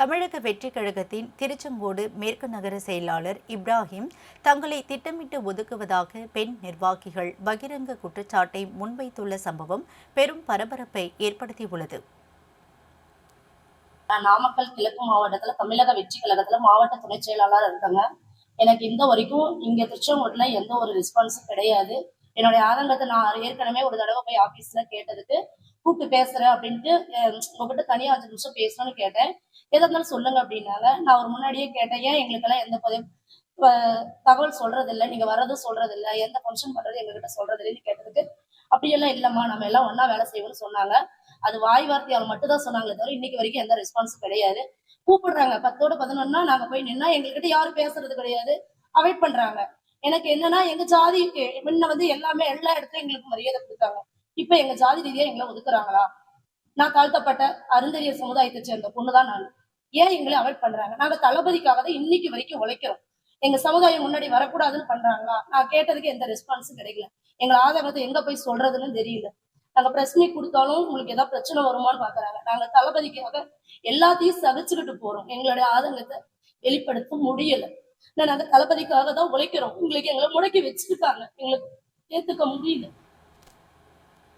தமிழக வெற்றிக் கழகத்தின் திருச்செங்கோடு மேற்கு நகர செயலாளர் இப்ராஹிம் தங்களை திட்டமிட்டு ஒதுக்குவதாக பெண் நிர்வாகிகள் பகிரங்க குற்றச்சாட்டை முன்வைத்துள்ள சம்பவம் பெரும் பரபரப்பை ஏற்படுத்தியுள்ளது. நாமக்கல் கிழக்கு மாவட்டத்துல தமிழக வெற்றி கழகத்துல மாவட்ட துணை செயலாளர் இருக்காங்க. எனக்கு இந்த வரைக்கும் இங்க திருச்செங்கோட்டுல எந்த ஒரு ரெஸ்பான்ஸும் கிடையாது. என்னுடைய ஆதங்கத்தை நான் ஏற்கனவே ஒரு தடவை போய் ஆபீஸ்ல கேட்டதுக்கு கூப்பிட்டு பேசுறேன் அப்படின்ட்டு உங்ககிட்ட தனியா அஞ்சு நிமிஷம் பேசணும்னு கேட்டேன். எதா இருந்தாலும் சொல்லுங்க அப்படின்னாங்க நான் ஒரு முன்னாடியே கேட்டேன். ஏன் எங்களுக்கெல்லாம் எந்த பதவி தகவல் சொல்றது இல்லை நீங்க வர்றதும் சொல்றது இல்லை எந்த ஃபங்க்ஷன் பண்றது எங்ககிட்ட சொல்றது இல்லைன்னு கேட்டதுக்கு அப்படியெல்லாம் இல்லம்மா நம்ம எல்லாம் ஒன்னா வேலை செய்வோம்னு சொன்னாங்க. அது வாய் வார்த்தையால் மட்டும் தான் சொன்னாங்களே தவிர இன்னைக்கு வரைக்கும் எந்த ரெஸ்பான்ஸும் கிடையாது. கூப்பிடுறாங்க. பத்தோட பதினொன்னா நாங்க போய் நின்னா எங்ககிட்ட யாரும் பேசுறது கிடையாது. அவாய்ட் பண்றாங்க. எனக்கு என்னன்னா எங்க ஜாதி முன்ன வந்து எல்லாமே எல்லா இடத்துலயும் எங்களுக்கு மரியாதை கொடுத்தாங்க. இப்ப எங்க ஜாதி ரீதியா எங்களை ஒதுக்குறாங்களா? நான் தாழ்த்தப்பட்ட அருந்தறிய சமுதாயத்தை சேர்ந்த பொண்ணுதான் நான். ஏன் எங்களை அவாய்ட் பண்றாங்க? நாங்க தளபதிக்காக தான் இன்னைக்கு வரைக்கும் உழைக்கிறோம். எங்க சமுதாயம் முன்னாடி வரக்கூடாதுன்னு பண்றாங்களா? நான் கேட்டதுக்கு எந்த ரெஸ்பான்ஸும் கிடைக்கல. எங்க ஆதங்கத்தை எங்க போய் சொல்றதுன்னு தெரியல. நாங்க பிரஸ் மீட் கொடுத்தாலும் உங்களுக்கு ஏதாவது பிரச்சனை வருமான்னு பாக்குறாங்க. நாங்க தளபதிக்காக எல்லாத்தையும் சகிச்சுக்கிட்டு போறோம். எங்களுடைய ஆதங்கத்தை வெளிப்படுத்த முடியல. நான் நாங்க தளபதிக்காக தான் உழைக்கிறோம். உங்களுக்கு எங்களை முடக்கி வச்சிருக்காங்க. எங்களுக்கு ஏத்துக்க முடியல.